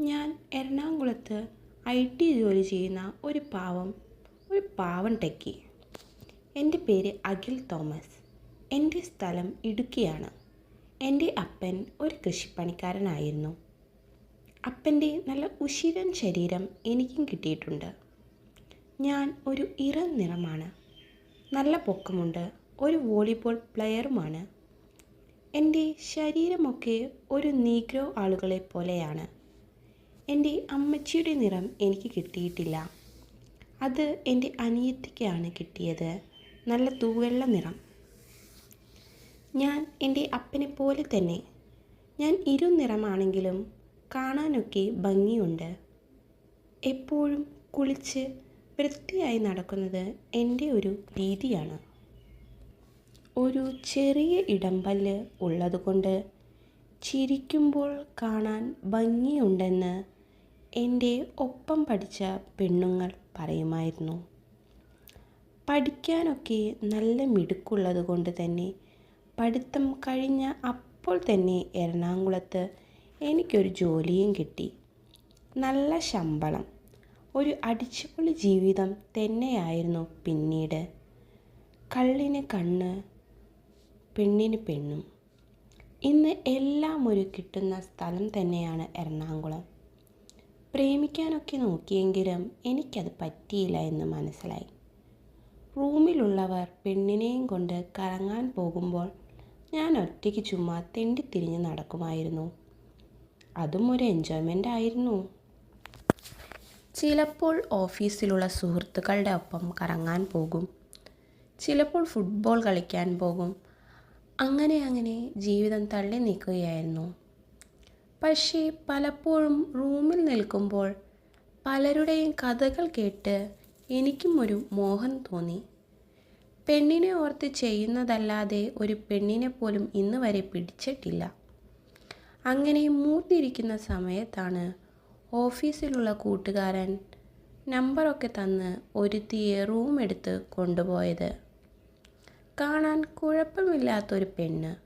ഞാൻ എറണാകുളത്ത് I T ജോലി ചെയ്യുന്ന ഒരു പാവം ഒരു പാവം ടെക്കി. എന്റെ പേര് അഖിൽ തോമസ്. എന്റെ സ്ഥലം ഇടുക്കിയാണ്. എന്റെ അപ്പൻ ഒരു കൃഷിപ്പണിക്കാരനായിരുന്നു. അപ്പന്റെ നല്ല ഉശിരൻ ശരീരം എനിക്കും കിട്ടിയിട്ടുണ്ട്. ഞാൻ ഒരു ഇറ നിറമാണ്. നല്ല പൊക്കമുണ്ട് ഒരു വോളിബോൾ പ്ലെയറുമാണ്. എന്റെ ശരീരമൊക്കെ ഒരു നീഗ്രോ ആളുകളെ പോലെയാണ്. എന്റെ അമ്മച്ചിയുടെ നിറം എനിക്ക് കിട്ടിയിട്ടില്ല. അത് എന്റെ അനിയത്തിക്കാണ് കിട്ടിയത്. നല്ല തൂവെള്ള നിറം. ഞാൻ എന്റെ അപ്പനെ പോലെ തന്നെ. ഞാൻ ഇരു നിറമാണെങ്കിലും കാണാനൊക്കെ ഭംഗിയുണ്ട്. എപ്പോഴും കുളിച്ച് വൃത്തിയായി നടക്കുന്നത് എന്റെ ഒരു രീതിയാണ്. ഒരു ചെറിയ ഇടംപല്ല് ഉള്ളതുകൊണ്ട് ചിരിക്കുമ്പോൾ കാണാൻ ഭംഗിയുണ്ടെന്ന് എന്റെ ഒപ്പം പഠിച്ച പെണ്ണുങ്ങൾ പറയുമായിരുന്നു. പഠിക്കാനൊക്കെ നല്ല മിടുക്കുള്ളത് കൊണ്ട് തന്നെ പഠിത്തം കഴിഞ്ഞ അപ്പോൾ തന്നെ എറണാകുളത്ത് എനിക്കൊരു ജോലിയും കിട്ടി. നല്ല ശമ്പളം ഒരു അടിച്ചുപൊളി ജീവിതം തന്നെയായിരുന്നു പിന്നീട്. കള്ളിന് കണ്ണ് പെണ്ണിന് പെണ്ണും. ഇന്ന് എല്ലാം ഒരു കിട്ടുന്ന സ്ഥലം തന്നെയാണ് എറണാകുളം. പ്രേമിക്കാനൊക്കെ നോക്കിയെങ്കിലും എനിക്കത് പറ്റിയില്ല എന്ന് മനസ്സിലായി. റൂമിലുള്ളവർ പെണ്ണിനെയും കൊണ്ട് കറങ്ങാൻ പോകുമ്പോൾ ഞാൻ ഒറ്റയ്ക്ക് ചുമ്മാ തെണ്ടിത്തിരിഞ്ഞ് നടക്കുമായിരുന്നു. അതും ഒരു എൻജോയ്മെന്റ് ആയിരുന്നു. ചിലപ്പോൾ ഓഫീസിലുള്ള സുഹൃത്തുക്കളുടെ ഒപ്പം കറങ്ങാൻ പോകും. ചിലപ്പോൾ ഫുട്ബോൾ കളിക്കാൻ പോകും. അങ്ങനെ അങ്ങനെ ജീവിതം തള്ളി നീക്കുകയായിരുന്നു പക്ഷേ പലപ്പോഴും റൂമിൽ നിൽക്കുമ്പോൾ പലരുടെയും കഥകൾ കേട്ട് എനിക്കും ഒരു മോഹം തോന്നി. പെണ്ണിനെ ഓർത്ത് ചെയ്യുന്നതല്ലാതെ ഒരു പെണ്ണിനെ പോലും ഇന്ന് വരെ പിടിച്ചിട്ടില്ല. അങ്ങനെ മൂത്തിരിക്കുന്ന സമയത്താണ് ഓഫീസിലുള്ള കൂട്ടുകാരൻ നമ്പറൊക്കെ തന്ന് ഒരുത്തിയെ റൂം എടുത്ത് കൊണ്ടുപോയത്. കാണാൻ കുഴപ്പമില്ലാത്തൊരു പെണ്ണ്.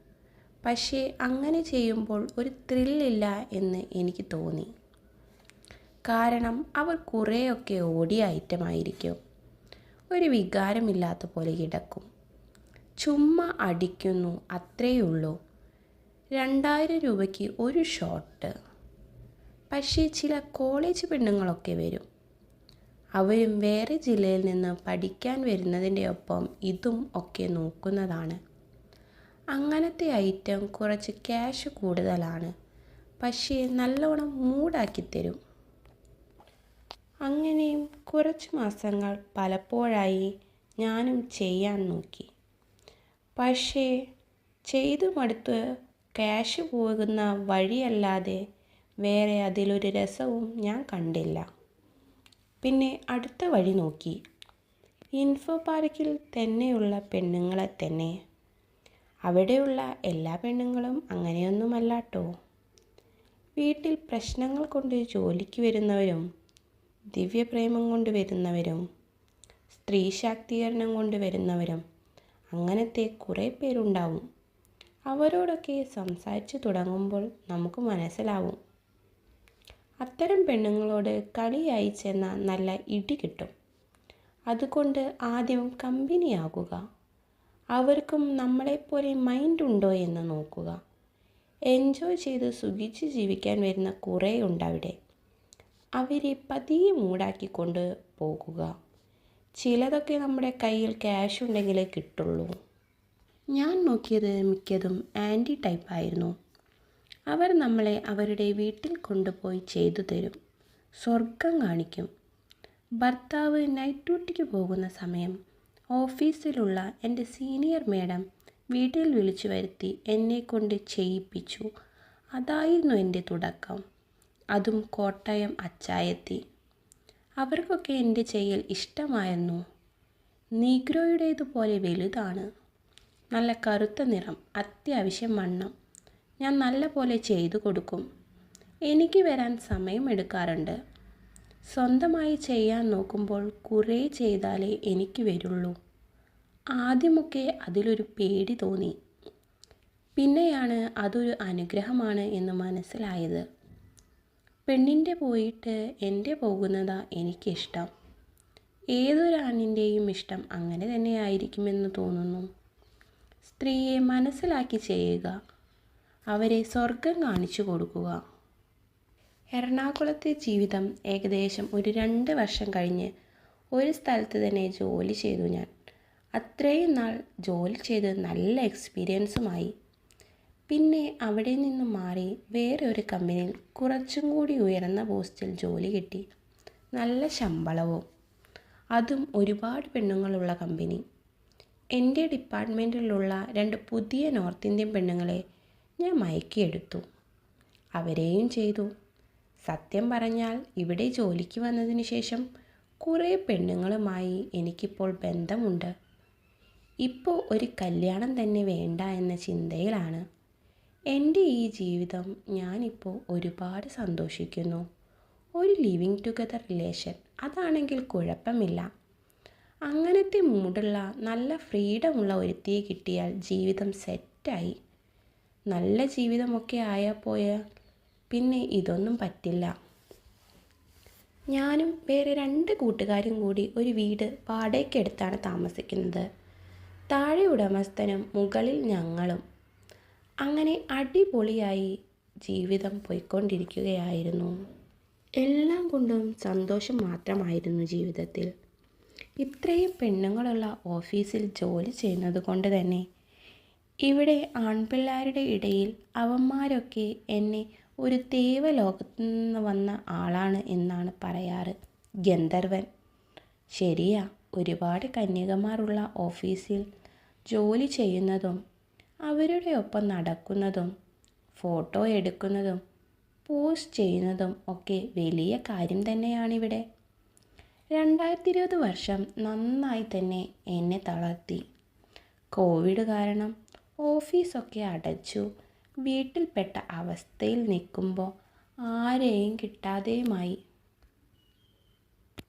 പക്ഷേ അങ്ങനെ ചെയ്യുമ്പോൾ ഒരു ത്രില്ലില്ല എന്ന് എനിക്ക് തോന്നി. കാരണം അവർ കുറേയൊക്കെ ഓടിയ ഐറ്റമായിരിക്കും. ഒരു വികാരമില്ലാത്ത പോലെ കിടക്കും. ചുമ്മാ അടിക്കുന്നു അത്രയേ ഉള്ളൂ രണ്ടായിരം രൂപയ്ക്ക് ഒരു ഷോട്ട് പക്ഷേ ചില കോളേജ് പെണ്ണുങ്ങളൊക്കെ വരും. അവരും വേറെ ജില്ലയിൽ നിന്ന് പഠിക്കാൻ വരുന്നതിന്റെ ഒപ്പം ഇതും ഒക്കെ നോക്കുന്നതാണ്. അങ്ങനത്തെ ഐറ്റം കുറച്ച് ക്യാഷ് കൂടുതലാണ്. പക്ഷേ നല്ലോണം മൂടാക്കി തരും. അങ്ങനെയും കുറച്ച് മാസങ്ങൾ പലപ്പോഴായി ഞാനും ചെയ്യാൻ നോക്കി. പക്ഷേ ചെയ്തു മടുത്ത് ക്യാഷ് പോകുന്ന വഴിയല്ലാതെ വേറെ അതിലൊരു രസവും ഞാൻ കണ്ടില്ല. പിന്നെ അടുത്ത വഴി നോക്കി. ഇൻഫോ പാർക്കിൽ തന്നെയുള്ള പെണ്ണുങ്ങളെ തന്നെ. അവിടെയുള്ള എല്ലാ പെണ്ണുങ്ങളും അങ്ങനെയൊന്നുമല്ലാട്ടോ വീട്ടിൽ പ്രശ്നങ്ങൾ കൊണ്ട് ജോലിക്ക് വരുന്നവരും ദിവ്യപ്രേമം കൊണ്ട് വരുന്നവരും സ്ത്രീ ശാക്തീകരണം കൊണ്ട് വരുന്നവരും അങ്ങനത്തെ കുറേ പേരുണ്ടാവും. അവരോടൊക്കെ സംസാരിച്ചു തുടങ്ങുമ്പോൾ നമുക്ക് മനസ്സിലാവും. അത്തരം പെണ്ണുങ്ങളോട് കളിയായി ചെന്ന നല്ല ഇടി കിട്ടും. അതുകൊണ്ട് ആദ്യം കമ്പനിയാകുക. അവർക്കും നമ്മളെപ്പോലെ മൈൻഡ് ഉണ്ടോ എന്ന് നോക്കുക. എൻജോയ് ചെയ്ത് സുഖിച്ച് ജീവിക്കാൻ വരുന്ന കുറേ ഉണ്ടവിടെ അവരെ പതിയെ മൂടാക്കിക്കൊണ്ട് പോകുക. ചിലതൊക്കെ നമ്മുടെ കയ്യിൽ ക്യാഷ് ഉണ്ടെങ്കിലേ കിട്ടുള്ളൂ. ഞാൻ നോക്കിയത് മിക്കതും ആന്റി ടൈപ്പായിരുന്നു അവർ നമ്മളെ അവരുടെ വീട്ടിൽ കൊണ്ടുപോയി ചെയ്തു തരും. സ്വർഗം കാണിക്കും. ഭർത്താവ് നൈറ്റ് ഡ്യൂട്ടിക്ക് പോകുന്ന സമയം ഓഫീസിലുള്ള എന്റെ സീനിയർ മേഡം വീട്ടിൽ വിളിച്ചു വരുത്തി എന്നെ കൊണ്ട് ചെയ്യിപ്പിച്ചു. അതായിരുന്നു എന്റെ തുടക്കം. അതും കോട്ടയം അച്ചായത്തി. അവർക്കൊക്കെ എന്റെ ചെയ്യൽ ഇഷ്ടമായിരുന്നു നീഗ്രോയുടേതുപോലെ വലുതാണ്. നല്ല കറുത്ത നിറം അത്യാവശ്യം വണ്ണം. ഞാൻ നല്ല പോലെ ചെയ്തു കൊടുക്കും. എനിക്ക് വരാൻ സമയമെടുക്കാറുണ്ട്. സ്വന്തമായി ചെയ്യാൻ നോക്കുമ്പോൾ കുറേ ചെയ്താലേ എനിക്ക് വരുള്ളൂ. ആദ്യമൊക്കെ അതിലൊരു പേടി തോന്നി. പിന്നെയാണ് അതൊരു അനുഗ്രഹമാണ് എന്ന് മനസ്സിലായത്. പെണ്ണിന്റെ പോയിട്ട് എന്റെ പോകുന്നതാ എനിക്കിഷ്ടം. ഏതൊരാണിന്റെയും ഇഷ്ടം അങ്ങനെ തന്നെ ആയിരിക്കുമെന്ന് തോന്നുന്നു. സ്ത്രീയെ മനസ്സിലാക്കി ചെയ്യുക. അവരെ സ്വർഗം കാണിച്ചു കൊടുക്കുക. എറണാകുളത്തെ ജീവിതം ഏകദേശം ഒരു രണ്ട് വർഷം കഴിഞ്ഞ് ഒരു സ്ഥലത്ത് തന്നെ ജോലി ചെയ്തു ഞാൻ. അത്രയും നാൾ ജോലി ചെയ്ത് നല്ല എക്സ്പീരിയൻസുമായി പിന്നെ അവിടെ നിന്ന് മാറി വേറെ ഒരു കമ്പനിയിൽ കുറച്ചും കൂടി ഉയർന്ന പോസ്റ്റിൽ ജോലി കിട്ടി. നല്ല ശമ്പളവും. അതും ഒരുപാട് പെണ്ണുങ്ങളുള്ള കമ്പനി എന്റെ ഡിപ്പാർട്ട്മെന്റിലുള്ള രണ്ട് പുതിയ നോർത്ത് ഇന്ത്യൻ പെണ്ണുങ്ങളെ ഞാൻ മയക്കിയെടുത്തു. അവരെയും ചെയ്തു. സത്യം പറഞ്ഞാൽ ഇവിടെ ജോലിക്ക് വന്നതിന് ശേഷം കുറേ പെണ്ണുങ്ങളുമായി എനിക്കിപ്പോൾ ബന്ധമുണ്ട്. ഇപ്പോൾ ഒരു കല്യാണം തന്നെ വേണ്ട എന്ന ചിന്തയിലാണ്. എന്റെ ഈ ജീവിതം ഞാനിപ്പോൾ ഒരുപാട് സന്തോഷിക്കുന്നു. ഒരു ലിവിങ് ടുഗദർ റിലേഷൻ അതാണെങ്കിൽ കുഴപ്പമില്ല. അങ്ങനത്തെ മൂടുള്ള നല്ല ഫ്രീഡമുള്ള ഒരുത്തിയെ കിട്ടിയാൽ ജീവിതം സെറ്റായി. നല്ല ജീവിതമൊക്കെ ആയാൽ പോയാൽ പിന്നെ ഇതൊന്നും പറ്റില്ല. ഞാനും വേറെ രണ്ട് കൂട്ടുകാരും കൂടി ഒരു വീട് വാടകയ്ക്കെടുത്താണ് താമസിക്കുന്നത്. താഴെ ഉടമസ്ഥനും മുകളിൽ ഞങ്ങളും. അങ്ങനെ അടിപൊളിയായി ജീവിതം പോയിക്കൊണ്ടിരിക്കുകയായിരുന്നു. എല്ലാം കൊണ്ടും സന്തോഷം മാത്രമായിരുന്നു ജീവിതത്തിൽ. ഇത്രയും പെണ്ണുങ്ങളുള്ള ഓഫീസിൽ ജോലി ചെയ്യുന്നത് കൊണ്ട് തന്നെ. ഇവിടെ ആൺപിള്ളേരുടെ ഇടയിൽ അവന്മാരൊക്കെ എന്നെ ഒരു ദേവലോകത്തു നിന്ന് വന്ന ആളാണ് എന്നാണ് പറയാറ് ഗന്ധർവൻ. ശരിയാ ഒരുപാട് കന്യകമാരുള്ള ഓഫീസിൽ ജോലി ചെയ്യുന്നതും അവരുടെ ഒപ്പം നടക്കുന്നതും ഫോട്ടോ എടുക്കുന്നതും പോസ്റ്റ് ചെയ്യുന്നതും ഒക്കെ വലിയ കാര്യം തന്നെയാണിവിടെ. രണ്ടായിരത്തി ഇരുപത് വർഷം നന്നായി തന്നെ എന്നെ തളർത്തി. കോവിഡ് കാരണം ഓഫീസൊക്കെ അടച്ചു. വീട്ടിൽപ്പെട്ട അവസ്ഥയിൽ നിൽക്കുമ്പോൾ ആരെയും കിട്ടാതെയുമായി.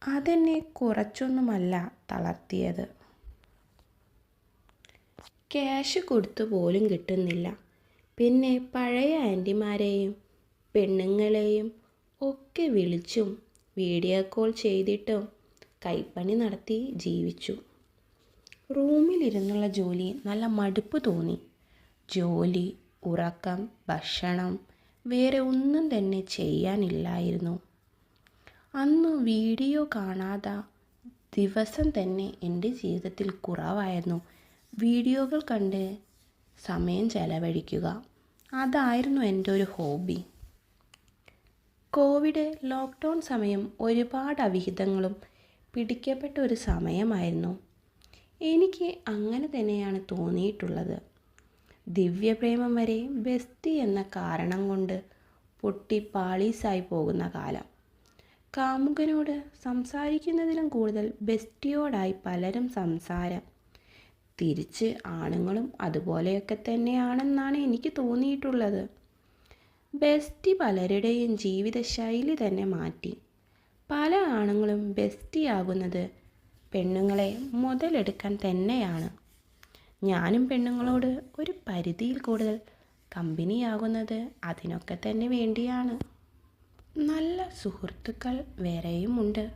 അതെന്നെ കുറച്ചൊന്നുമല്ല തളർത്തിയത്. ക്യാഷ് കൊടുത്തു പോലും കിട്ടുന്നില്ല. പിന്നെ പഴയ ആന്റിമാരെയും പെണ്ണുങ്ങളെയും ഒക്കെ വിളിച്ചും വീഡിയോ കോൾ ചെയ്തിട്ടും കൈപ്പണി നടത്തി ജീവിച്ചു. റൂമിലിരുന്നുള്ള ജോലി നല്ല മടുപ്പ് തോന്നി. ജോലി ഉറക്കം ഭക്ഷണം വേറെ ഒന്നും തന്നെ ചെയ്യാനില്ലായിരുന്നു. അന്ന് വീഡിയോ കാണാതെ ദിവസം തന്നെ എന്റെ ജീവിതത്തിൽ കുറവായിരുന്നു. വീഡിയോകൾ കണ്ട് സമയം ചെലവഴിക്കുക അതായിരുന്നു എന്റെ ഒരു ഹോബി. കോവിഡ് ലോക്ക്ഡൗൺ സമയം ഒരുപാട് അവിഹിതങ്ങളും പിടിക്കപ്പെട്ട ഒരു സമയമായിരുന്നു. എനിക്ക് അങ്ങനെ തന്നെയാണ് തോന്നിയിട്ടുള്ളത്. ദിവ്യപ്രേമം വരെ ബെസ്റ്റി എന്ന കാരണം കൊണ്ട് പൊട്ടി പാളീസായി പോകുന്ന കാലം. കാമുകനോട് സംസാരിക്കുന്നതിലും കൂടുതൽ ബെസ്റ്റിയോടായി പലരും സംസാരം. തിരിച്ച് ആണുങ്ങളും അതുപോലെയൊക്കെ തന്നെയാണെന്നാണ് എനിക്ക് തോന്നിയിട്ടുള്ളത്. ബെസ്റ്റി പലരുടെയും ജീവിതശൈലി തന്നെ മാറ്റി. പല ആണുങ്ങളും ബെസ്റ്റിയാകുന്നത് പെണ്ണുങ്ങളെ മുതലെടുക്കാൻ തന്നെയാണ്. ഞാനും പെണ്ണുങ്ങളോട് ഒരു പരിധിയിൽ കൂടുതൽ കമ്പനിയാകുന്നത് അതിനൊക്കെ തന്നെ വേണ്ടിയാണ്. നല്ല സുഹൃത്തുക്കൾ വേറെയും ഉണ്ട്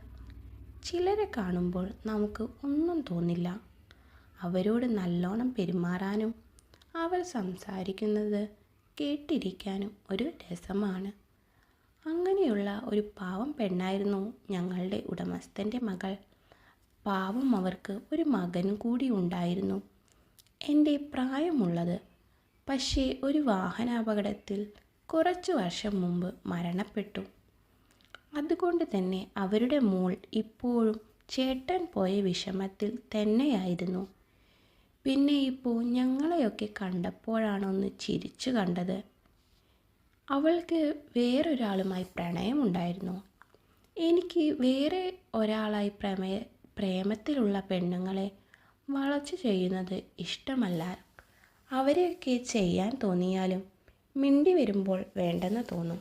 ചിലരെ കാണുമ്പോൾ നമുക്ക് ഒന്നും തോന്നില്ല. അവരോട് നല്ലോണം പെരുമാറാനും അവർ സംസാരിക്കുന്നത് കേട്ടിരിക്കാനും ഒരു രസമാണ്. അങ്ങനെയുള്ള ഒരു പാവം പെണ്ണായിരുന്നു ഞങ്ങളുടെ ഉടമസ്ഥന്റെ മകൾ. പാവം അവർക്ക് ഒരു മകനും കൂടി ഉണ്ടായിരുന്നു. എന്റെ പ്രായമുള്ളത്. പക്ഷേ ഒരു വാഹനാപകടത്തിൽ കുറച്ചു വർഷം മുമ്പ് മരണപ്പെട്ടു. അതുകൊണ്ട് തന്നെ അവരുടെ മോൾ ഇപ്പോഴും ചേട്ടൻ പോയ വിഷമത്തിൽ തന്നെയായിരുന്നു. പിന്നെ ഇപ്പോൾ ഞങ്ങളെയൊക്കെ കണ്ടപ്പോഴാണൊന്ന് ചിരിച്ചു കണ്ടത്. അവൾക്ക് വേറൊരാളുമായി പ്രണയമുണ്ടായിരുന്നു. എനിക്ക് വേറെ ഒരാളായി പ്രമേ പ്രേമത്തിലുള്ള പെണ്ണുങ്ങളെ വളച്ചു ചെയ്യുന്നത് ഇഷ്ടമല്ല. അവരെയൊക്കെ ചെയ്യാൻ തോന്നിയാലും മിണ്ടി വരുമ്പോൾ വേണ്ടെന്ന് തോന്നും.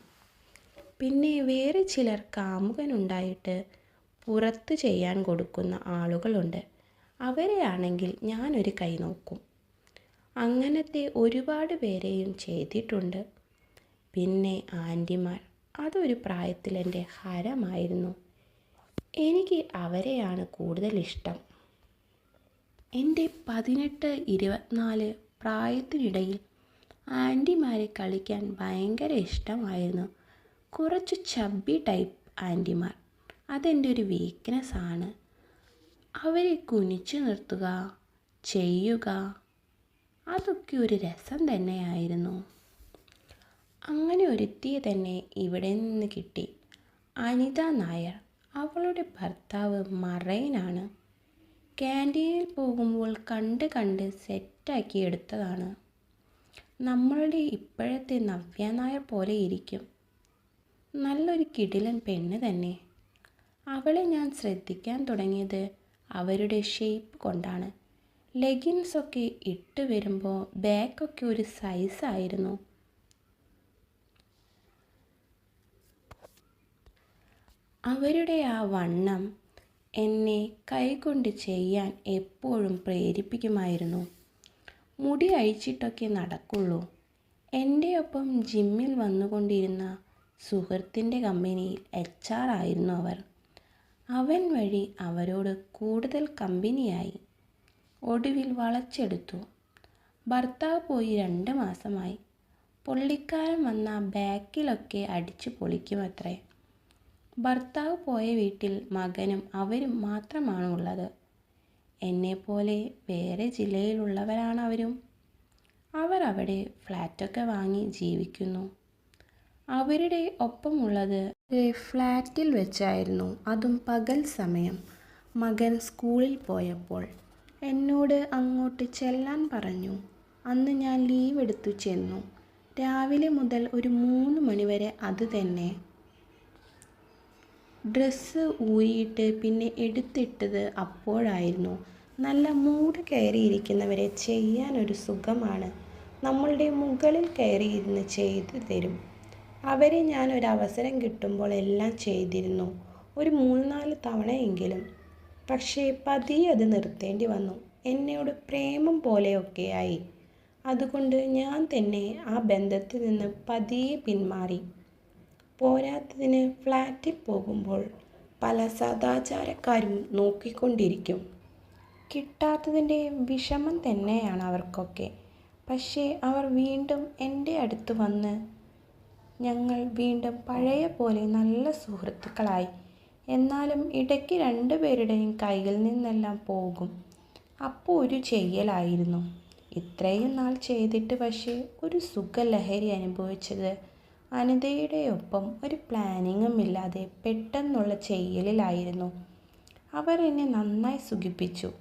പിന്നെ വേറെ ചിലർ കാമുകനുണ്ടായിട്ട് പുറത്ത് ചെയ്യാൻ കൊടുക്കുന്ന ആളുകളുണ്ട്. അവരെയാണെങ്കിൽ ഞാനൊരു കൈ നോക്കും. അങ്ങനത്തെ ഒരുപാട് പേരെയും ചെയ്തിട്ടുണ്ട്. പിന്നെ ആന്റിമാർ അതൊരു പ്രായത്തിൽ എന്റെ ഹരമായിരുന്നു. എനിക്ക് അവരെയാണ് കൂടുതൽ ഇഷ്ടം എന്റെ പതിനെട്ട് ഇരുപത്തിനാല് പ്രായത്തിനിടയിൽ ആന്റിമാരെ കളിക്കാൻ ഭയങ്കര ഇഷ്ടമായിരുന്നു. കുറച്ച് ചബ്ബി ടൈപ്പ് ആന്റിമാർ. അതെന്റെ ഒരു വീക്ക്നെസ് ആണ്. അവരെ കുനിച്ചു നിർത്തുക ചെയ്യുക അതൊക്കെ ഒരു രസം തന്നെയായിരുന്നു. അങ്ങനെ ഒരുത്തിയെ തന്നെ ഇവിടെ നിന്ന് കിട്ടി. അനിത നായർ. അവളുടെ ഭർത്താവ് മറൈനാണ്. ക്യാന്റീനിൽ പോകുമ്പോൾ കണ്ട് കണ്ട് സെറ്റാക്കി എടുത്തതാണ്. നമ്മളുടെ ഇപ്പോഴത്തെ നവ്യ നായർ പോലെ ഇരിക്കും. നല്ലൊരു കിടിലൻ പെണ്ണ് തന്നെ. അവളെ ഞാൻ ശ്രദ്ധിക്കാൻ തുടങ്ങിയത് അവരുടെ ഷേപ്പ് കൊണ്ടാണ്. ലെഗിൻസൊക്കെ ഇട്ട് വരുമ്പോൾ ബാക്കൊക്കെ ഒരു സൈസായിരുന്നു അവരുടെ ആ വണ്ണം എന്നെ കൈകൊണ്ട് ചെയ്യാൻ എപ്പോഴും പ്രേരിപ്പിക്കുമായിരുന്നു. മുടി അഴിച്ചിട്ടൊക്കെ നടക്കുള്ളൂ. എന്റെ ഒപ്പം ജിമ്മിൽ വന്നുകൊണ്ടിരുന്ന സുഹൃത്തിന്റെ കമ്പനിയിൽ എച്ച് ആർ ആയിരുന്നു അവർ. അവൻ വഴി അവരോട് കൂടുതൽ കമ്പനിയായി. ഒടുവിൽ വളച്ചെടുത്തു. ഭർത്താവ് പോയി രണ്ട് മാസമായി. പുള്ളിക്കാരൻ വന്ന ബാക്കിലൊക്കെ അടിച്ചു പൊളിക്കുമത്രേ. ഭർത്താവ് പോയ വീട്ടിൽ മകനും അവരും മാത്രമാണ് ഉള്ളത് എന്നെപ്പോലെ വേറെ ജില്ലയിലുള്ളവരാണ് അവരും അവർ അവിടെ ഫ്ലാറ്റൊക്കെ വാങ്ങി ജീവിക്കുന്നു. അവരുടെ ഒപ്പമുള്ളത് ഫ്ലാറ്റിൽ വെച്ചായിരുന്നു. അതും പകൽ സമയം. മകൻ സ്കൂളിൽ പോയപ്പോൾ എന്നോട് അങ്ങോട്ട് ചെല്ലാൻ പറഞ്ഞു. അന്ന് ഞാൻ ലീവ് എടുത്തു ചെന്നു. രാവിലെ മുതൽ ഒരു മൂന്ന് മണിവരെ അത് തന്നെ. ഡ്രസ്സ് ഊരിയിട്ട് പിന്നെ എടുത്തിട്ടത് അപ്പോഴായിരുന്നു. നല്ല മൂട് കയറിയിരിക്കുന്നവരെ ചെയ്യാനൊരു സുഖമാണ്. നമ്മളുടെ മുകളിൽ കയറിയിരുന്ന് ചെയ്തു തരും. അവരെ ഞാൻ ഒരു അവസരം കിട്ടുമ്പോൾ എല്ലാം ചെയ്തിരുന്നു. ഒരു മൂന്ന് നാല് തവണയെങ്കിലും. പക്ഷേ പതിയെ അത് നിർത്തേണ്ടി വന്നു. എന്നോട് പ്രേമം പോലെയൊക്കെയായി. അതുകൊണ്ട് ഞാൻ തന്നെ ആ ബന്ധത്തിൽ നിന്ന് പതിയെ പിന്മാറി. പോരാത്തതിന് ഫ്ലാറ്റിൽ പോകുമ്പോൾ പല സദാചാരക്കാരും നോക്കിക്കൊണ്ടിരിക്കും. കിട്ടാത്തതിന്റെ വിഷമം തന്നെയാണ് അവർക്കൊക്കെ. പക്ഷേ അവർ വീണ്ടും എന്റെ അടുത്ത് വന്ന് ഞങ്ങൾ വീണ്ടും പഴയ പോലെ നല്ല സുഹൃത്തുക്കളായി. എന്നാലും ഇടയ്ക്ക് രണ്ടുപേരുടെയും കയ്യിൽ നിന്നെല്ലാം പോകും. അപ്പോൾ ഒരു ചെയ്യലായിരുന്നു. ഇത്രയും നാൾ ചെയ്തിട്ട് പക്ഷേ ഒരു സുഖലഹരി അനുഭവിച്ചത് അനിതയുടെ ഒപ്പം ഒരു പ്ലാനിങ്ങും ഇല്ലാതെ പെട്ടെന്നുള്ള ചെയ്യലിലായിരുന്നു. അവർ എന്നെ നന്നായി സുഖിപ്പിച്ചു.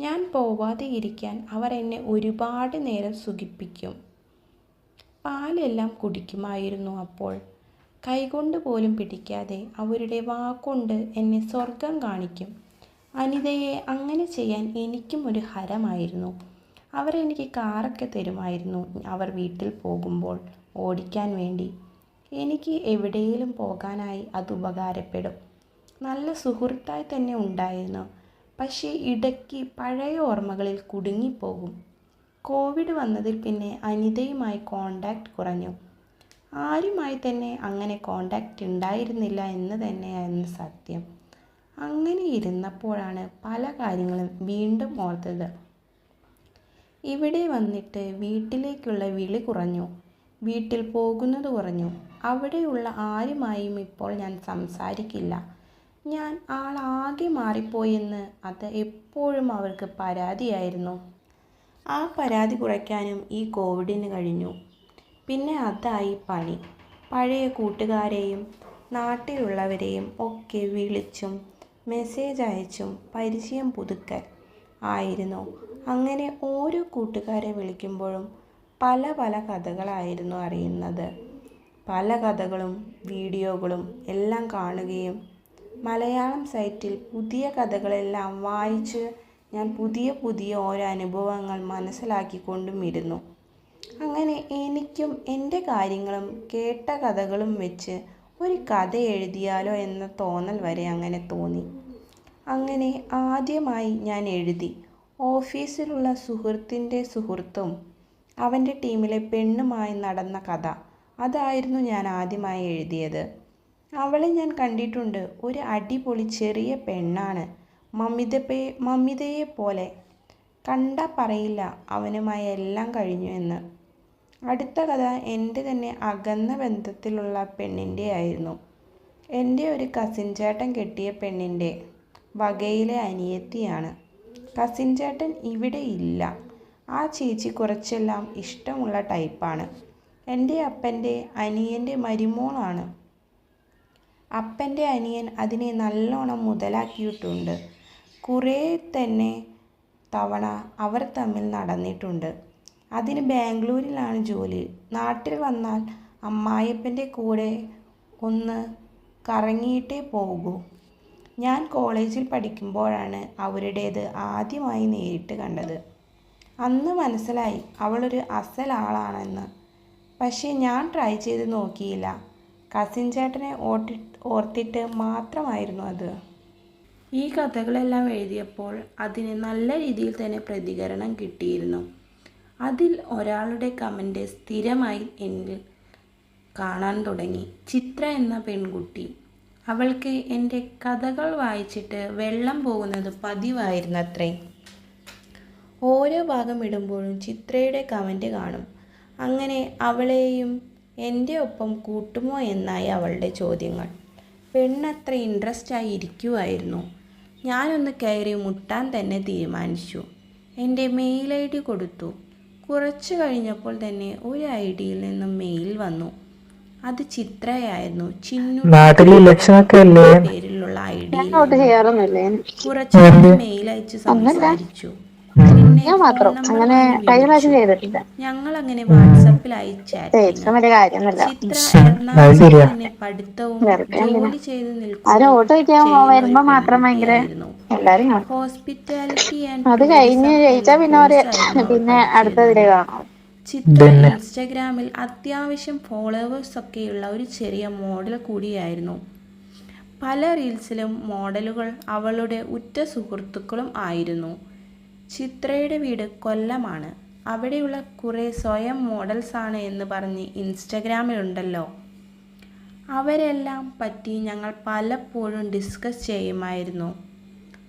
ഞാൻ പോവാതെ ഇരിക്കാൻ അവർ എന്നെ ഒരുപാട് നേരം സുഖിപ്പിക്കും. പാലെല്ലാം കുടിക്കുമായിരുന്നു അപ്പോൾ. കൈകൊണ്ട് പോലും പിടിക്കാതെ അവരുടെ വാക്കൊണ്ട് എന്നെ സ്വർഗം കാണിക്കും. അനിതയെ അങ്ങനെ ചെയ്യാൻ എനിക്കും ഒരു ഹരമായിരുന്നു. അവർ എനിക്ക് കാറൊക്കെ തരുമായിരുന്നു. അവർ വീട്ടിൽ പോകുമ്പോൾ ഓടിക്കാൻ വേണ്ടി. എനിക്ക് എവിടെയെങ്കിലും പോകാനായി അത് ഉപകാരപ്പെടും. നല്ല സുഹൃത്തായി തന്നെ ഉണ്ടായിരുന്നു. പക്ഷേ ഇടയ്ക്ക് പഴയ ഓർമ്മകളിൽ കുടുങ്ങിപ്പോകും. കോവിഡ് വന്നതിൽ പിന്നെ അനിതയുമായി കോണ്ടാക്റ്റ് കുറഞ്ഞു. ആരുമായി തന്നെ അങ്ങനെ കോണ്ടാക്റ്റ് ഉണ്ടായിരുന്നില്ല എന്ന് തന്നെയായിരുന്നു സത്യം. അങ്ങനെ ഇരുന്നപ്പോഴാണ് പല കാര്യങ്ങളും വീണ്ടും ഓർത്തത്. ഇവിടെ വന്നിട്ട് വീട്ടിലേക്കുള്ള വിളി കുറഞ്ഞു. വീട്ടിൽ പോകുന്നത് കുറഞ്ഞു. അവിടെയുള്ള ആരുമായും ഇപ്പോൾ ഞാൻ സംസാരിക്കില്ല. ഞാൻ ആളാകെ മാറിപ്പോയെന്ന് അത് എപ്പോഴും അവർക്ക് പരാതിയായിരുന്നു. ആ പരാതി കുറയ്ക്കാനും ഈ കോവിഡിന് കഴിഞ്ഞു. പിന്നെ അതായി പണി. പഴയ കൂട്ടുകാരെയും നാട്ടിലുള്ളവരെയും ഒക്കെ വിളിച്ചും മെസ്സേജ് അയച്ചും പരിചയം പുതുക്കൽ ആയിരുന്നു. അങ്ങനെ ഓരോ കൂട്ടുകാരെ വിളിക്കുമ്പോഴും പല പല കഥകളായിരുന്നു അറിയുന്നത്. പല കഥകളും വീഡിയോകളും എല്ലാം കാണുകയും മലയാളം സൈറ്റിൽ പുതിയ കഥകളെല്ലാം വായിച്ച് ഞാൻ പുതിയ പുതിയ ഓരോ അനുഭവങ്ങൾ മനസ്സിലാക്കിക്കൊണ്ടും ഇരുന്നു അങ്ങനെ എനിക്കും എന്റെ കാര്യങ്ങളും കേട്ട കഥകളും വെച്ച് ഒരു കഥ എഴുതിയാലോ എന്ന തോന്നൽ വരെ അങ്ങനെ തോന്നി. അങ്ങനെ ആദ്യമായി ഞാൻ എഴുതി ഓഫീസിലുള്ള സുഹൃത്തിന്റെ സുഹൃത്തും അവന്റെ ടീമിലെ പെണ്ണുമായി നടന്ന കഥ. അതായിരുന്നു ഞാൻ ആദ്യമായി എഴുതിയത്. അവളെ ഞാൻ കണ്ടിട്ടുണ്ട്. ഒരു അടിപൊളി ചെറിയ പെണ്ണാണ്. മമിതയെ മമിതയെ പോലെ. കണ്ട പറയില്ല അവനുമായി എല്ലാം കഴിഞ്ഞു എന്ന്. അടുത്ത കഥ എന്റെ തന്നെ അകന്ന ബന്ധത്തിലുള്ള പെണ്ണിന്റെ ആയിരുന്നു. എന്റെ ഒരു കസിൻ ചേട്ടൻ കെട്ടിയ പെണ്ണിന്റെ വകയിലെ അനിയത്തിയാണ്. കസിൻ ചേട്ടൻ ഇവിടെ ഇല്ല. ആ ചേച്ചി കുറച്ചെല്ലാം ഇഷ്ടമുള്ള ടൈപ്പാണ്. എന്റെ അപ്പന്റെ അനിയന്റെ മരുമോളാണ്. അപ്പന്റെ അനിയൻ അതിനെ നല്ലോണം മുതലാക്കിയിട്ടുണ്ട്. കുറേ തന്നെ തവണ അവർ തമ്മിൽ നടന്നിട്ടുണ്ട്. അതിന് ബാംഗ്ലൂരിലാണ് ജോലി. നാട്ടിൽ വന്നാൽ അമ്മായിയപ്പന്റെ കൂടെ ഒന്ന് കറങ്ങിയിട്ടേ പോകൂ. ഞാൻ കോളേജിൽ പഠിക്കുമ്പോഴാണ് അവരുടേത് ആദ്യമായി നേരിട്ട് കണ്ടത്. അന്ന് മനസ്സിലായി അവളൊരു അസൽ ആളാണെന്ന്. പക്ഷേ ഞാൻ ട്രൈ ചെയ്ത് നോക്കിയില്ല. കസിൻ ചേട്ടനെ ഓട്ടി ഓർത്തിട്ട് മാത്രമായിരുന്നു അത്. ഈ കഥകളെല്ലാം എഴുതിയപ്പോൾ അതിന് നല്ല രീതിയിൽ തന്നെ പ്രതികരണം കിട്ടിയിരുന്നു. അതിൽ ഒരാളുടെ കമന്റ് സ്ഥിരമായി എന്നിൽ കാണാൻ തുടങ്ങി. ചിത്ര എന്ന പെൺകുട്ടി. അവൾക്ക് എന്റെ കഥകൾ വായിച്ചിട്ട് വെള്ളം പോകുന്നത് പതിവായിരുന്നത്രേ. ഓരോ ഭാഗം ഇടുമ്പോഴും ചിത്രയുടെ കമന്റ് കാണും. അങ്ങനെ അവളെയും എന്റെ ഒപ്പം കൂട്ടുമോ എന്നായി അവളുടെ ചോദ്യങ്ങൾ. പെണ്ണത്ര ഇൻട്രസ്റ്റ് ആയി ഇരിക്കുമായിരുന്നു ഞാനൊന്ന് കയറി മുട്ടാൻ തന്നെ തീരുമാനിച്ചു. എന്റെ മെയിൽ ഐ ഡി കൊടുത്തു. കുറച്ച് കഴിഞ്ഞപ്പോൾ തന്നെ ഒരു ഐ ഡിയിൽ നിന്നും മെയിൽ വന്നു. അത് ചിത്രയായിരുന്നു. ചിന്നു പേരിലുള്ള ഐ ഡി കുറച്ച് മെയിൽ അയച്ച് സംസാരിച്ചു. ഞാൻ മാത്രം. അങ്ങനെ വാങ്ങി കഴിഞ്ഞ പ്രാവശ്യം ചെയ്തിട്ടില്ല. ഞങ്ങൾ അങ്ങനെ. ചോദിക്കാൻ വരുമ്പോ മാത്രം ഭയങ്കര എല്ലാരും ഹോസ്പിറ്റാലിറ്റി അത് കഴിഞ്ഞ് ജയിച്ചാ പിന്നെ പിന്നെ അടുത്തതിലേ കാണാം. ചിത്ര ഇൻസ്റ്റഗ്രാമിൽ അത്യാവശ്യം ഫോളോവേഴ്സ് ഒക്കെയുള്ള ഒരു ചെറിയ മോഡൽ കൂടിയായിരുന്നു. പല റീൽസിലും മോഡലുകൾ അവളുടെ ഉറ്റ സുഹൃത്തുക്കളും ആയിരുന്നു. ചിത്രയുടെ വീട് കൊല്ലമാണ്. അവിടെയുള്ള കുറേ സ്വയം മോഡൽസ് ആണ് എന്ന് പറഞ്ഞ് ഇൻസ്റ്റഗ്രാമിലുണ്ടല്ലോ. അവരെല്ലാം പറ്റി ഞങ്ങൾ പലപ്പോഴും ഡിസ്കസ് ചെയ്യുമായിരുന്നു.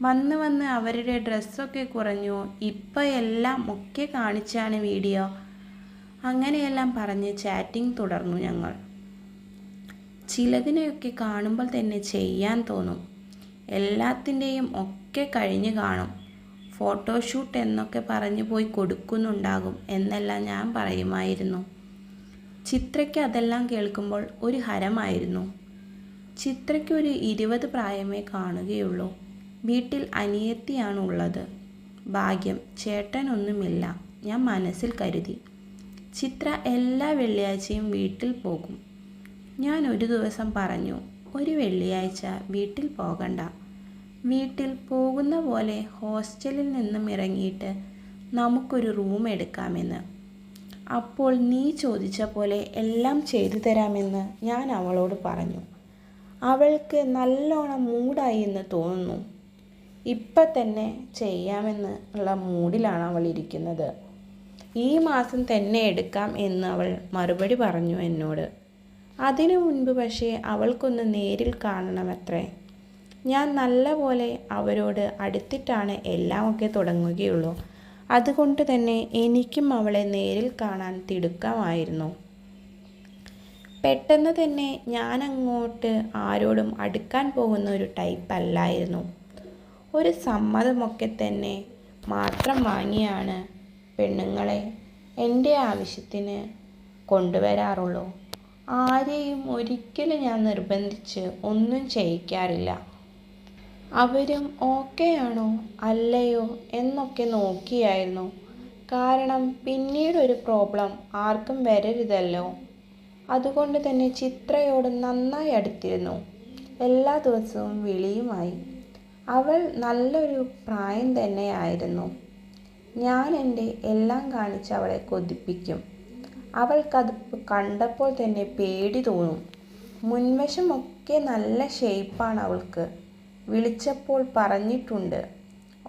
വന്ന് വന്ന് അവരുടെ ഡ്രസ്സൊക്കെ കുറഞ്ഞു. ഇപ്പം എല്ലാം ഒക്കെ കാണിച്ചാണ് വീഡിയോ. അങ്ങനെയെല്ലാം പറഞ്ഞ് ചാറ്റിംഗ് തുടർന്നു ഞങ്ങൾ. ചിലതിനെയൊക്കെ കാണുമ്പോൾ തന്നെ ചെയ്യാൻ തോന്നും. എല്ലാത്തിന്റെയും ഒക്കെ കഴിഞ്ഞ് കാണും. ഫോട്ടോഷൂട്ട് എന്നൊക്കെ പറഞ്ഞു പോയി കൊടുക്കുന്നുണ്ടാകും എന്നെല്ലാം ഞാൻ പറയുമായിരുന്നു. ചിത്രയ്ക്ക് അതെല്ലാം കേൾക്കുമ്പോൾ ഒരു ഹരമായിരുന്നു. ചിത്രയ്ക്ക് ഒരു ഇരുപത് പ്രായമേ കാണുകയുള്ളൂ. വീട്ടിൽ അനിയത്തിയാണ് ഉള്ളത് ഭാഗ്യം ചേട്ടനൊന്നുമില്ല ഞാൻ മനസ്സിൽ കരുതി. ചിത്ര എല്ലാ വെള്ളിയാഴ്ചയും വീട്ടിൽ പോകും. ഞാൻ ഒരു ദിവസം പറഞ്ഞു ഒരു വെള്ളിയാഴ്ച വീട്ടിൽ പോകണ്ട. വീട്ടിൽ പോകുന്ന പോലെ ഹോസ്റ്റലിൽ നിന്നും ഇറങ്ങിയിട്ട് നമുക്കൊരു റൂം എടുക്കാമെന്ന്. അപ്പോൾ നീ ചോദിച്ച പോലെ എല്ലാം ചെയ്തു തരാമെന്ന് ഞാൻ അവളോട് പറഞ്ഞു. അവൾക്ക് നല്ലോണം മൂടായി എന്ന് തോന്നുന്നു. ഇപ്പം തന്നെ ചെയ്യാമെന്ന് ഉള്ള മൂഡിലാണ് അവൾ ഇരിക്കുന്നത്. ഈ മാസം തന്നെ എടുക്കാം എന്ന് അവൾ മറുപടി പറഞ്ഞു എന്നോട്. അതിനു മുൻപ് പക്ഷേ അവൾക്കൊന്ന് നേരിൽ കാണണമത്രേ. ഞാൻ നല്ലപോലെ അവരോട് അടുത്തിട്ടാണ് എല്ലാമൊക്കെ തുടങ്ങുകയുള്ളൂ. അതുകൊണ്ട് തന്നെ എനിക്കും അവളെ നേരിൽ കാണാൻ തിടുക്കമായിരുന്നു. പെട്ടെന്ന് തന്നെ ഞാൻ അങ്ങോട്ട് ആരോടും അടുക്കാൻ പോകുന്ന ഒരു ടൈപ്പ് അല്ലായിരുന്നു. ഒരു സമ്മതമൊക്കെ തന്നെ മാത്രം വാങ്ങിയാണ് പെണ്ണുങ്ങളെ എന്റെ ആവശ്യത്തിന് കൊണ്ടുവരാറുള്ളൂ. ആരെയും ഒരിക്കലും ഞാൻ നിർബന്ധിച്ച് ഒന്നും ചെയ്യിക്കാറില്ല. അവരും ഓക്കെയാണോ? അല്ലയോ? എന്നൊക്കെ നോക്കിയായിരുന്നു. കാരണം പിന്നീടൊരു പ്രോബ്ലം ആർക്കും വരരുതല്ലോ. അതുകൊണ്ട് തന്നെ ചിത്രയോട് നന്നായി അടുത്തിരുന്നു. എല്ലാ ദിവസവും വിളിയുമായി. അവൾ നല്ലൊരു പ്രായം തന്നെയായിരുന്നു ഞാൻ എന്റെ എല്ലാം കാണിച്ച് അവളെ കൊതിപ്പിക്കും. അവൾക്കത് കണ്ടപ്പോൾ തന്നെ പേടി തോന്നും. മുൻവശമൊക്കെ നല്ല ഷേപ്പാണ് അവൾക്ക്. വിളിച്ചപ്പോൾ പറഞ്ഞിട്ടുണ്ട്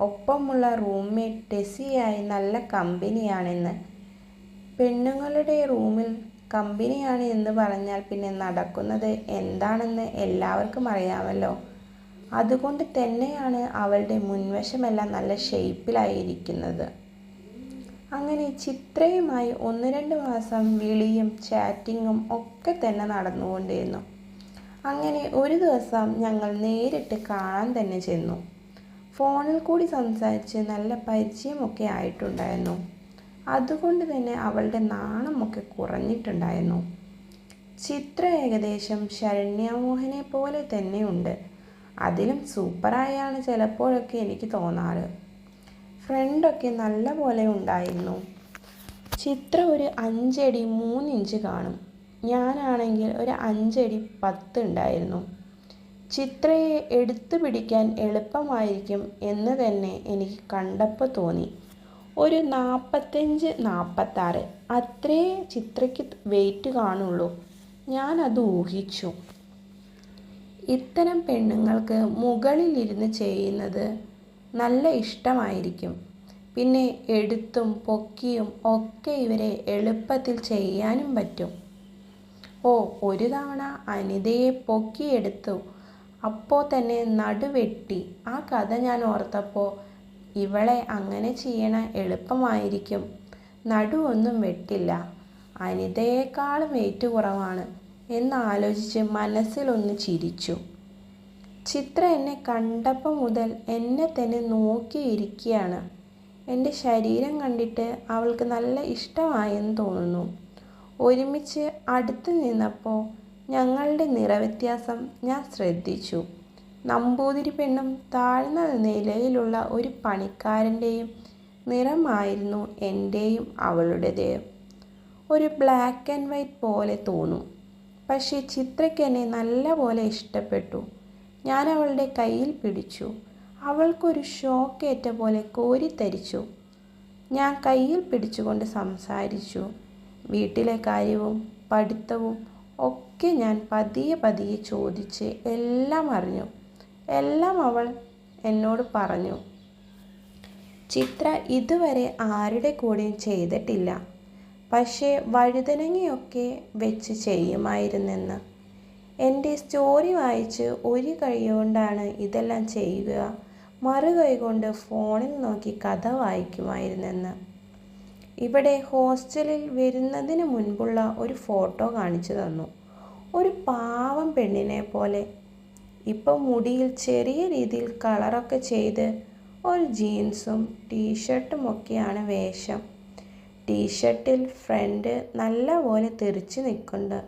ഒപ്പമുള്ള റൂംമേറ്റ് ടെസിയായി നല്ല കമ്പനിയാണെന്ന്. പെണ്ണുങ്ങളുടെ റൂമിൽ കമ്പനിയാണ് എന്ന് പറഞ്ഞാൽ പിന്നെ നടക്കുന്നത് എന്താണെന്ന് എല്ലാവർക്കും അറിയാമല്ലോ. അതുകൊണ്ട് തന്നെയാണ് അവളുടെ മുൻവശമെല്ലാം നല്ല ഷേപ്പിലായിരിക്കുന്നത്. അങ്ങനെ ചിത്രയുമായി ഒന്ന് രണ്ട് മാസം വിളിയും ചാറ്റിങ്ങും ഒക്കെ തന്നെ നടന്നുകൊണ്ടിരുന്നു. അങ്ങനെ ഒരു ദിവസം ഞങ്ങൾ നേരിട്ട് കാണാൻ തന്നെ ചെന്നു. ഫോണിൽ കൂടി സംസാരിച്ച് നല്ല പരിചയമൊക്കെ ആയിട്ടുണ്ടായിരുന്നു. അതുകൊണ്ട് തന്നെ അവളുടെ നാണമൊക്കെ കുറഞ്ഞിട്ടുണ്ടായിരുന്നു. ചിത്ര ഏകദേശം ശരണ്യമോഹനെ പോലെ തന്നെയുണ്ട് അതിലും സൂപ്പറായാണ് ചിലപ്പോഴൊക്കെ എനിക്ക് തോന്നാറ്. ഫ്രണ്ടൊക്കെ നല്ല പോലെ ഉണ്ടായിരുന്നു. ചിത്ര ഒരു അഞ്ചടി മൂന്നിഞ്ച് കാണും. ഞാനാണെങ്കിൽ ഒരു അഞ്ചടി പത്ത് ഉണ്ടായിരുന്നു. ചിത്രയെ എടുത്തു പിടിക്കാൻ എളുപ്പമായിരിക്കും എന്ന് തന്നെ എനിക്ക് കണ്ടപ്പോൾ തോന്നി. ഒരു നാൽപ്പത്തഞ്ച് നാൽപ്പത്താറ് അത്രേ ചിത്രയ്ക്ക് വെയിറ്റ് കാണുള്ളൂ. ഞാനത് ഊഹിച്ചു. ഇത്തരം പെണ്ണുങ്ങൾക്ക് മുകളിലിരുന്ന് ചെയ്യുന്നത് നല്ല ഇഷ്ടമായിരിക്കും. പിന്നെ എടുത്തും പൊക്കിയും ഒക്കെ ഇവരെ എളുപ്പത്തിൽ ചെയ്യാനും പറ്റും. ഓ ഒരു തവണ അനിതയെ പൊക്കിയെടുത്തു. അപ്പോൾ തന്നെ നടുവെട്ടി. ആ കഥ ഞാൻ ഓർത്തപ്പോൾ ഇവളെ അങ്ങനെ ചെയ്യണ എളുപ്പമായിരിക്കും. നടു ഒന്നും വെട്ടില്ല. അനിതയേക്കാളും വെയിറ്റ് കുറവാണ്. എന്നാലോചിച്ച് മനസ്സിലൊന്ന് ചിരിച്ചു. ചിത്ര എന്നെ കണ്ടപ്പോൾ മുതൽ എന്നെ തന്നെ നോക്കിയിരിക്കുകയാണ്. എന്റെ ശരീരം കണ്ടിട്ട് അവൾക്ക് നല്ല ഇഷ്ടമായെന്ന് തോന്നുന്നു. ഒരുമിച്ച് അടുത്ത് നിന്നപ്പോൾ ഞങ്ങളുടെ നിറവ്യത്യാസം ഞാൻ ശ്രദ്ധിച്ചു. നമ്പൂതിരി പെണ്ണും താഴ്ന്ന നിലയിലുള്ള ഒരു പണിക്കാരന്റെയും നിറമായിരുന്നു എന്റെയും അവളുടേതേയും ഒരു ബ്ലാക്ക് ആൻഡ് വൈറ്റ് പോലെ തോന്നും. പക്ഷേ ചിത്രയ്ക്ക് എന്നെ നല്ല പോലെ ഇഷ്ടപ്പെട്ടു. ഞാൻ അവളുടെ കയ്യിൽ പിടിച്ചു. അവൾക്കൊരു ഷോക്കേറ്റ പോലെ കോരിത്തരിച്ചു. ഞാൻ കയ്യിൽ പിടിച്ചുകൊണ്ട് സംസാരിച്ചു. വീട്ടിലെ കാര്യവും പഠിത്തവും ഒക്കെ ഞാൻ പതിയെ പതിയെ ചോദിച്ച് എല്ലാം അറിഞ്ഞു. എല്ലാം അവൾ എന്നോട് പറഞ്ഞു. ചിത്ര ഇതുവരെ ആരുടെ കൂടെയും ചെയ്തിട്ടില്ല. പക്ഷേ വഴുതനങ്ങയൊക്കെ വെച്ച് ചെയ്യുമായിരുന്നെന്ന്. എന്റെ സ്റ്റോറി വായിച്ച് ഒരു കൈകൊണ്ടാണ് ഇതെല്ലാം ചെയ്യുക മറുകൈ കൊണ്ട് ഫോണിൽ നോക്കി കഥ വായിക്കുമായിരുന്നെന്ന്. ഇവിടെ ഹോസ്റ്റലിൽ വരുന്നതിന് മുൻപുള്ള ഒരു ഫോട്ടോ കാണിച്ചു തന്നു. ഒരു പാവം പെണ്ണിനെ പോലെ. ഇപ്പം മുടിയിൽ ചെറിയ രീതിയിൽ കളറൊക്കെ ചെയ്ത് ഒരു ജീൻസും ടീഷർട്ടും ഒക്കെയാണ് വേഷം. ടീഷർട്ടിൽ ഫ്രണ്ട് നല്ലപോലെ തെറിച്ച് നിൽക്കുന്നുണ്ട്.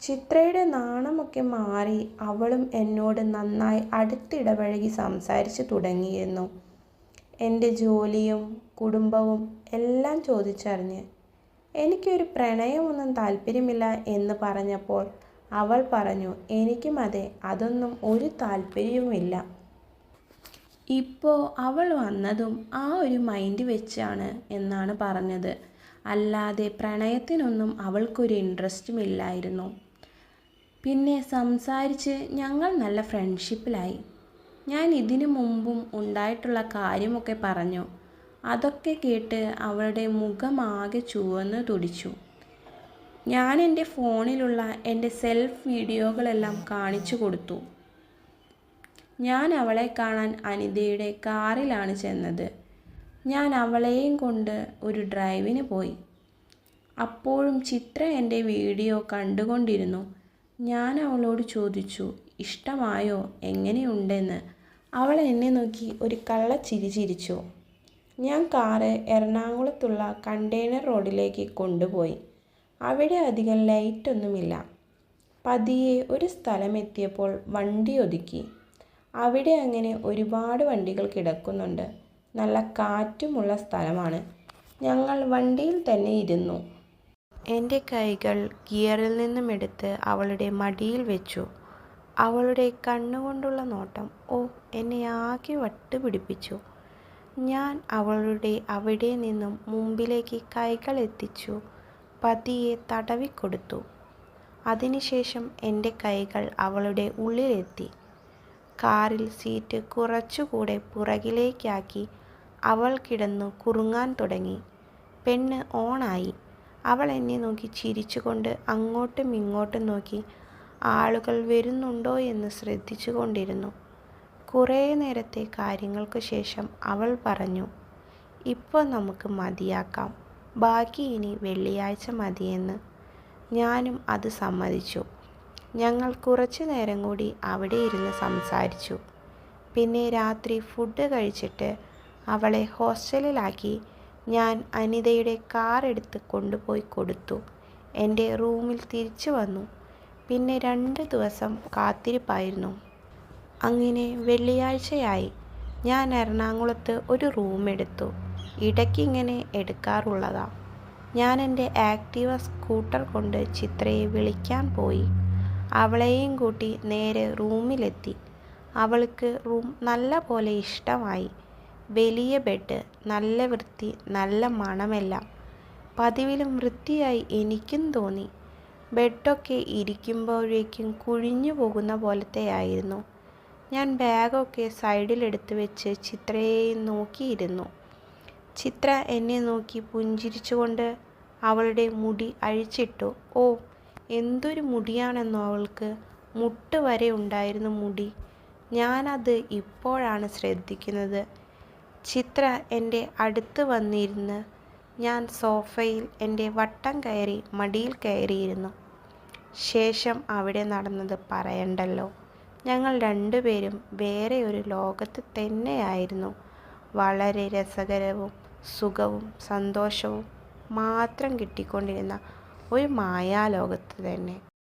ചിത്രയുടെ നാണമൊക്കെ മാറി അവളും എന്നോട് നന്നായി അടുത്തിടപഴകി സംസാരിച്ചു തുടങ്ങിയിരുന്നു. എന്റെ ജോലിയും കുടുംബവും എല്ലാം ചോദിച്ചറിഞ്ഞ് എനിക്കൊരു പ്രണയമൊന്നും താല്പര്യമില്ല എന്ന് പറഞ്ഞപ്പോൾ അവൾ പറഞ്ഞു എനിക്കും അതെ അതൊന്നും ഒരു താല്പര്യവുമില്ല. ഇപ്പോൾ അവൾ വന്നതും ആ ഒരു മൈൻഡ് വെച്ചാണ് എന്നാണ് പറഞ്ഞത്. അല്ലാതെ പ്രണയത്തിനൊന്നും അവൾക്കൊരു ഇൻട്രസ്റ്റും ഇല്ലായിരുന്നു പിന്നെ സംസാരിച്ച് ഞങ്ങൾ നല്ല ഫ്രണ്ട്ഷിപ്പിലായി ഞാൻ ഇതിനു മുമ്പും ഉണ്ടായിട്ടുള്ള കാര്യമൊക്കെ പറഞ്ഞു. അതൊക്കെ കേട്ട് അവളുടെ മുഖമാകെ ചുവന്ന് തുടിച്ചു. ഞാൻ എന്റെ ഫോണിലുള്ള എന്റെ സെൽഫ് വീഡിയോകളെല്ലാം കാണിച്ചു കൊടുത്തു. ഞാൻ അവളെ കാണാൻ അനിതയുടെ കാറിലാണ് ചെന്നത്. ഞാൻ അവളെയും കൊണ്ട് ഒരു ഡ്രൈവിന് പോയി. അപ്പോഴും ചിത്ര എന്റെ വീഡിയോ കണ്ടുകൊണ്ടിരുന്നു. ഞാൻ അവളോട് ചോദിച്ചു ഇഷ്ടമായോ? എങ്ങനെയുണ്ടെന്ന്? അവൾ എന്നെ നോക്കി ഒരു കള്ളച്ചിരി ചിരിച്ചു. ഞാൻ കാറ് എറണാകുളത്തുള്ള കണ്ടെയ്നർ റോഡിലേക്ക് കൊണ്ടുപോയി. അവിടെ അധികം ലൈറ്റൊന്നുമില്ല. പതിയെ ഒരു സ്ഥലമെത്തിയപ്പോൾ വണ്ടി ഒതുക്കി. അവിടെ അങ്ങനെ ഒരുപാട് വണ്ടികൾ കിടക്കുന്നുണ്ട്. നല്ല കാറ്റുമുള്ള സ്ഥലമാണ്. ഞങ്ങൾ വണ്ടിയിൽ തന്നെ ഇരുന്നു. എന്റെ കൈകൾ ഗിയറിൽ നിന്നും എടുത്ത് അവളുടെ മടിയിൽ വെച്ചു. അവളുടെ കണ്ണുകൊണ്ടുള്ള നോട്ടം ഓ എന്നെ ആകെ വട്ട് പിടിപ്പിച്ചു ഞാൻ അവളുടെ അവിടെ നിന്നും മുമ്പിലേക്ക് കൈകൾ എത്തിച്ചു. പതിയെ തടവിക്കൊടുത്തു. അതിനുശേഷം എന്റെ കൈകൾ അവളുടെ ഉള്ളിലെത്തി. കാറിൽ സീറ്റ് കുറച്ചുകൂടെ പുറകിലേക്കാക്കി അവൾ കിടന്നു കുറുങ്ങാൻ തുടങ്ങി. പെണ്ണ് ഓണായി. അവൾ എന്നെ നോക്കി ചിരിച്ചുകൊണ്ട് അങ്ങോട്ടും ഇങ്ങോട്ടും നോക്കി ആളുകൾ വരുന്നുണ്ടോ എന്ന് ശ്രദ്ധിച്ചുകൊണ്ടിരുന്നു. കുറേ നേരത്തെ കാര്യങ്ങൾക്ക് ശേഷം അവൾ പറഞ്ഞു ഇപ്പോൾ നമുക്ക് മതിയാക്കാം. ബാക്കി ഇനി വെള്ളിയാഴ്ച മതിയെന്ന്. ഞാനും അത് സമ്മതിച്ചു. ഞങ്ങൾ കുറച്ചു നേരം കൂടി അവിടെ ഇരുന്ന് സംസാരിച്ചു. പിന്നെ രാത്രി ഫുഡ് കഴിച്ചിട്ട് അവളെ ഹോസ്റ്റലിലാക്കി ഞാൻ അനിതയുടെ കാർ എടുത്ത് കൊണ്ടുപോയി കൊടുത്തു. എന്റെ റൂമിൽ തിരിച്ചു വന്നു. പിന്നെ രണ്ട് ദിവസം കാത്തിരിപ്പായിരുന്നു. അങ്ങനെ വെള്ളിയാഴ്ചയായി. ഞാൻ എറണാകുളത്ത് ഒരു റൂം എടുത്തു. ഇടയ്ക്ക് ഇങ്ങനെ എടുക്കാറുള്ളതാ. ഞാൻ എന്റെ ആക്റ്റീവ സ്കൂട്ടർ കൊണ്ട് ചിത്രയെ വിളിക്കാൻ പോയി. അവളെയും കൂട്ടി നേരെ റൂമിലെത്തി. അവൾക്ക് റൂം നല്ല പോലെ ഇഷ്ടമായി. വലിയ ബെഡ് നല്ല വൃത്തി നല്ല മണമെല്ലാം. പതിവിലും വൃത്തിയായി എനിക്കും തോന്നി. ബെഡൊക്കെ ഇരിക്കുമ്പോഴേക്കും കുഴിഞ്ഞു പോകുന്ന പോലത്തെയായിരുന്നു ഞാൻ ബാഗൊക്കെ സൈഡിലെടുത്ത് വെച്ച് ചിത്രയെ നോക്കിയിരുന്നു. ചിത്ര എന്നെ നോക്കി പുഞ്ചിരിച്ചുകൊണ്ട് അവളുടെ മുടി അഴിച്ചിട്ടു. ഓ എന്തൊരു മുടിയാണെന്നോ അവൾക്ക്? മുട്ട് വരെ ഉണ്ടായിരുന്നു മുടി. ഞാനത് ഇപ്പോഴാണ് ശ്രദ്ധിക്കുന്നത് ചിത്ര എന്റെ അടുത്ത് വന്നിരുന്ന് ഞാൻ സോഫയിൽ എന്റെ വട്ടം കയറി മടിയിൽ കയറിയിരുന്നു. ശേഷം അവിടെ നടന്നത് പറയണ്ടല്ലോ. ഞങ്ങൾ രണ്ടുപേരും വേറെ ഒരു ലോകത്ത് തന്നെയായിരുന്നു. വളരെ രസകരവും സുഖവും സന്തോഷവും മാത്രം കിട്ടിക്കൊണ്ടിരുന്ന ഒരു മായാലോകത്ത് തന്നെ.